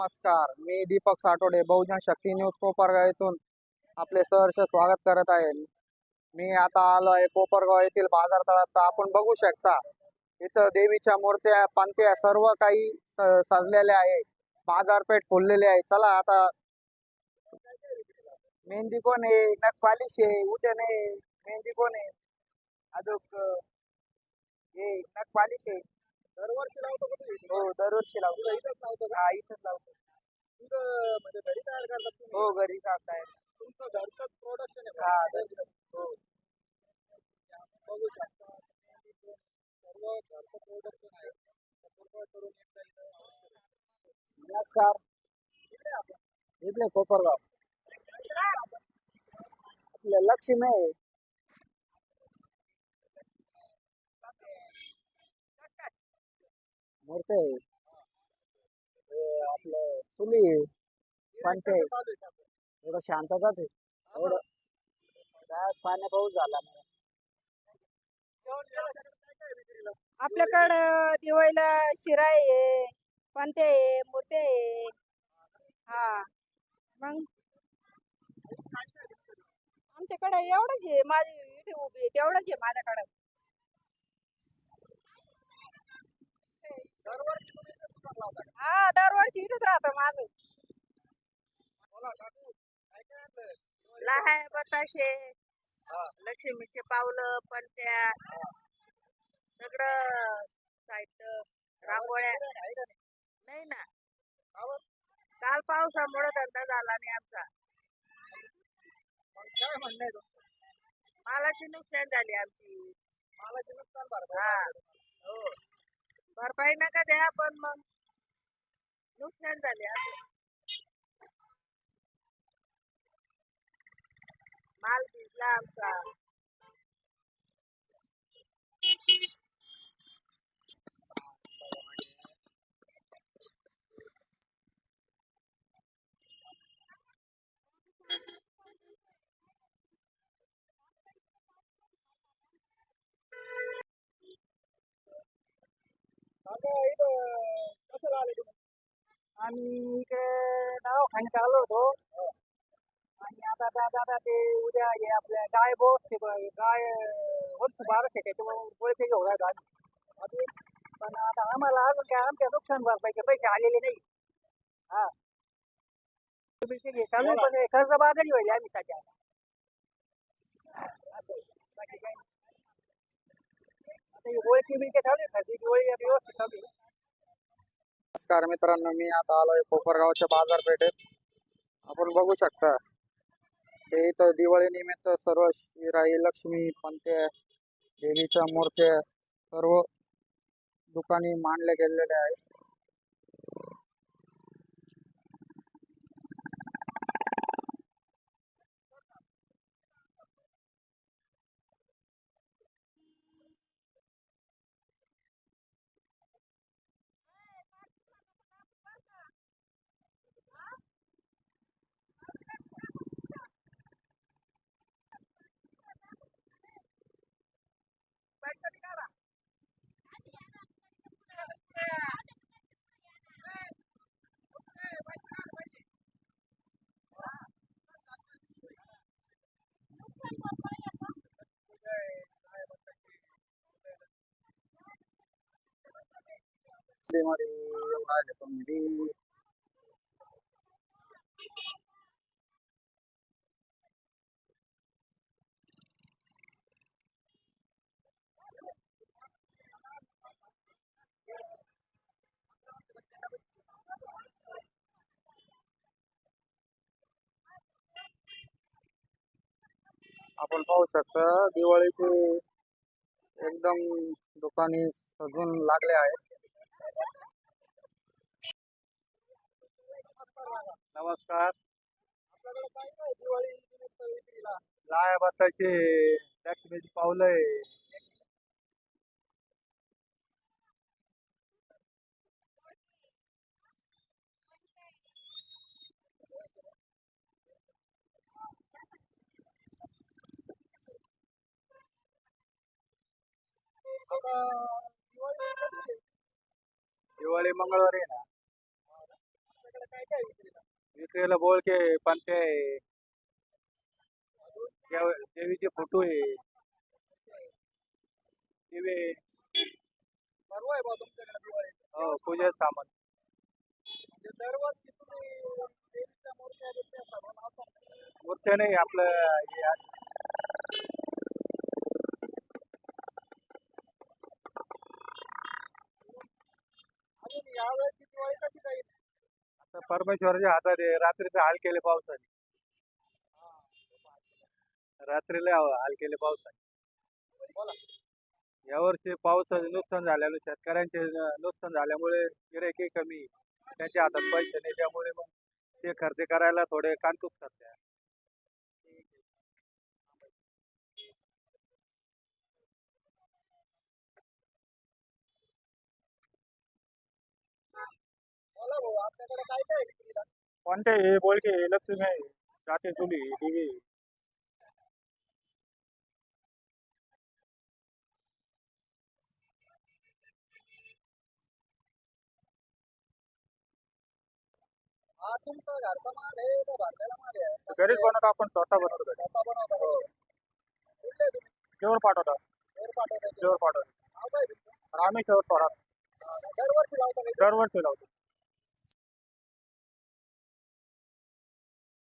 नमस्कार. मी दीपक साठोडे बहुजन शक्ती न्यूज कोपरगाव येथून आपले सहर्ष स्वागत करत आहे. मी आता आलो आहे कोपरगाव येथील बाजार तळात आपण बघू शकता इथं देवीच्या मूर्त्या पांत्या सर्व काही सजलेल्या आहे बाजारपेठ फुललेली आहे. चला आता. मेहंदी कोण आहे? नखपालिश आहे. उठण आहे मेहंदी कोण आहे? अजून हे नखपालिश आहे. दरवर्षी लावतो का? हो दरवर्षी लावतो. इथंच लावतो का? हा इथंच लावतो. तुझं म्हणजे घरी तयार करतात तुम्ही? हो घरी काढताय तुमचं घरचंच प्रोडक्शन आहे हा? घरचं. हो. बघू शकता. सर्व घरचं प्रोडक्शन आहे. कृपया करून एकदा इथं अवश्य भेटा. नमस्कार इथले कोपरगाव. आपलं लक्ष्मी आहे. मूर्ती आहे आपलं चुली आहे पंते आहे. एवढं शांतताच आहे एवढं काय पाण्या पाऊस झाला नाही आपल्याकडं दिवाळीला शिराई आहे पंते आहे मूर्ती आहे. हा. मग? आमच्याकडे एवढंच आहे माझी इथे उभी आहे तेवढंच आहे माझ्याकडं दरवर्षी तुम्ही इथं दुकान लावता का? हा राहतं माझं बोला काकू, काय काय आणलंय? लहाय बताशे. लक्ष्मीचे पावलं पंत्या सगळं साहित्य रांगोळ्या नाही? ना? काल पावसामुळे धंदा झाला नाही आमचा? मालाची नुकसान झाली आमची मालाचे नुकसान भरपाई हा. हो भरपाई नका द्या पण मग नुकसान झाले असं माल भिजला आमचा काका, इथं कसं आले तुम्ही? आम्ही इकडे दवाखान्यात आलो होतो. आणि आता दादा ते उद्या हे आपल्या गाय बोस ते ब- गाय वस्तू बाराशे त्याच्यामुळे पैसे घेऊ राहिलो आम्ही. पण आता आम्हाला अजून काय आमच्या नुकसान भरपाईचे पैसे आलेले नाही. हा. तुम्ही चालू आहे, पण कर्ज बाजारी व्हायला आम्ही साठी असं बाकी काय आता ही ओळखी बिलके चालू आहे खरेदी दिवाळी व्यवस्थित चालू आहे. नमस्कार मित्रांनो मी आता आलोय कोपरगावच्या बाजारपेठेत. आपण बघू शकता हे इथं दिवाळी निमित्त सर्व शिराई लक्ष्मी पंत्या देवीच्या मूर्त्या सर्व दुकानी मांडल्या गेलेल्या आहेत. मध्ये एवढं आले आपण पाहू शकता दिवाळीचे एकदम दुकाने सजून लागले आहेत. नमस्कार. काय बताशे लक्ष्मीची पावलं आहे? दिवाळी मंगळवारी आहे ना. काय काय विक्रीला विक्रीला बोळके पंते आहे. देव- देवीचे फोटो आहे. दिवे सर्व आहे बा तुमच्याकडे दिवाळी हो पूजेचं सामान. म्हणजे दरवर्षी तुम्ही देवीच्या मूर्त्या बिर्त्या सर्व लावता का? मूर्त्या नाही आपलं हे आहे. अजून यावेळेसची दिवाळी कशी जाईल परमेश्वराच्या हातात आहे रात्रीचे हाल केले पावसाने. रात्रीला हाल केले पावसाने. यावर्षी पावसाचे नुकसान झाल्यानं शेतकऱ्यांचे नुकसान झाल्यामुळे गिरायकी कमी त्यांच्या हातात पैसे नाही त्यामुळे मग ते खरेदी करायला थोडे कांतूक सध्या आपल्याकडे काय काय आहे विक्रीला? कोणते हे बोलके लक्ष्मी आहे जाते चुली दिवी. हा तुमचा घरचा माल आहे का भरलेला माल आहे. घरीच बनवतो आपण स्वतः बनवतो घरी. स्वतः बनवता का? कुठले तुम्ही? जेवण पाठवतो. शेर पाठवता. जेवण पाठवतो. नाव काय तुमचं? रामेश्वर परत दरवर्षी लावता दरवर्षी लावतो.